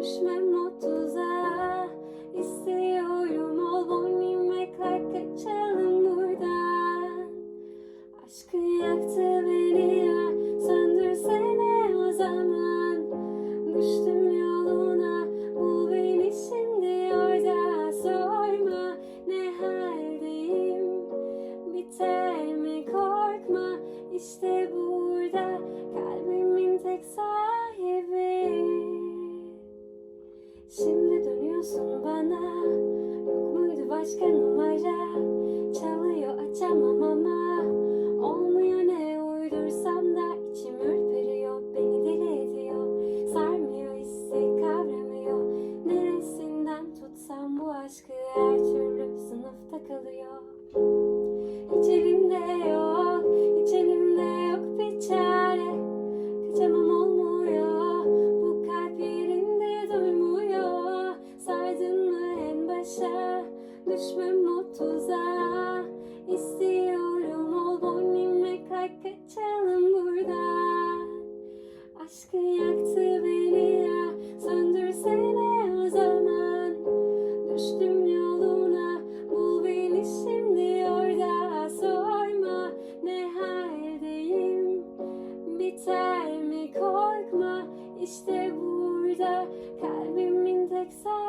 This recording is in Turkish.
düşmem notuza isteyen Dönüyorsun bana. Yok muydu başka numara? Çalıyor açamam ama. Olmuyor ne uydursam da içim ürperiyor. Beni deli ediyor. Sarmıyor hissi kavramıyor. Neresinden tutsam bu aşkı Her türlü sınıfta kalıyor Düşmem o tuzağa İstiyorum ol boynum ve kalk kaçalım buradan Aşkın yaktı beni ya Söndürsene o zaman. Düştüm yoluna Bul beni şimdi orada. Sorma ne haldeyim? Biter mi? Korkma işte burada. Kalbimin tek sahibi